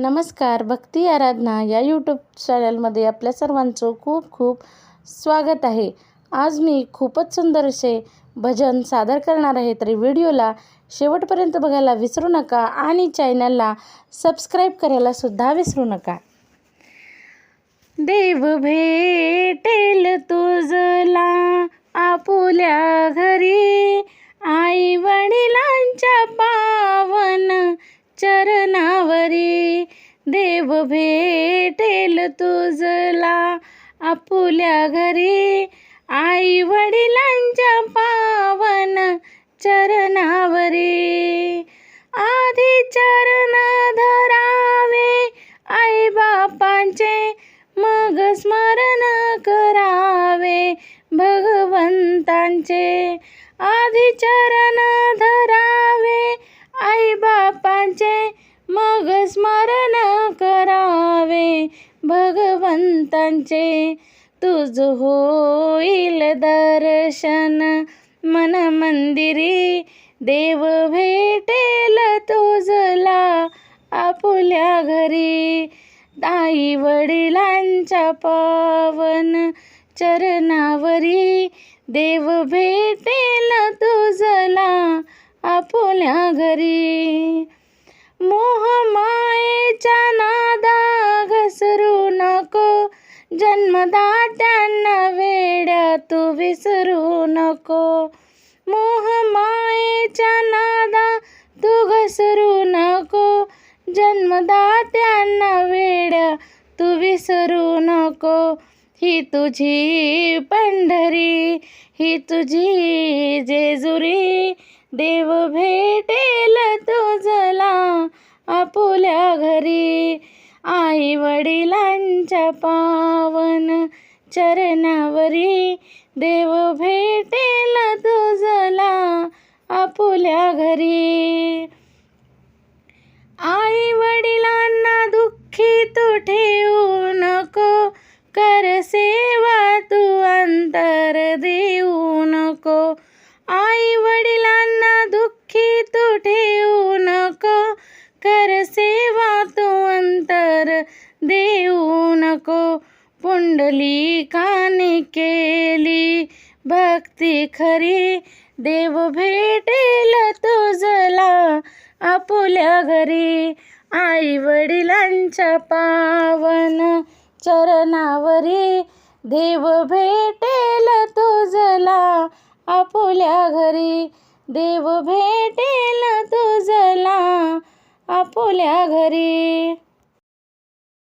नमस्कार भक्ती आराधना या यूट्यूब चॅनलमध्ये आपल्या सर्वांचं खूप खूप स्वागत आहे. आज मी खूपच सुंदर असे भजन सादर करणार आहे तरी व्हिडिओला शेवटपर्यंत बघायला विसरू नका आणि चॅनलला सबस्क्राईब करायला सुद्धा विसरू नका. देव भेटेल तुझला आपुल्या घरी आई वडिलांच्या पावन चरणा देव भेटेल तुझला आपुल्या घरी. आई वडिलांच्या पावन चरणावरी. आधी चरण धरावे आई बापांचे मग स्मरण करावे भगवंतांचे. आधी चरण भगवंतांचे तुझ होईल दर्शन. मन मंदिरी देव भेटेल तुझला आपुल्या घरी. आई वडिलांच्या पावन चरणावरी देव भेटेल तुझला आपुल्या घरी. मोहमायेच्या नादा जन्मदात्यांना वेड्या तू विसरू नको. मोहमायेच्या नादा तू घसरू नको. जन्मदात्यांना वेड्या तू विसरू नको. ही तुझी पंढरी ही तुझी जेजुरी. देव भेटेल तुझला आपुल्या घरी. आई तुमच्या पावन चरणावरी देव भेटेल तुझला आपुल्या घरी. आई वडिलांना दुःखी तू ठेवू नको कर सेवा तू अंतर देऊ नको. आई वडिलांना दुःखी तू ठेवू नको कर सेवा तू अंतर देऊ नको पुंडलिकाने केली. भक्ती खरी देव भेटेल तुझला आपुल्या घरी. आई वडिलांच्या पावन चरणावरी देव भेटेल तुझला आपुल्या घरी. देव भेटेल तुझला आपुल्या घरी.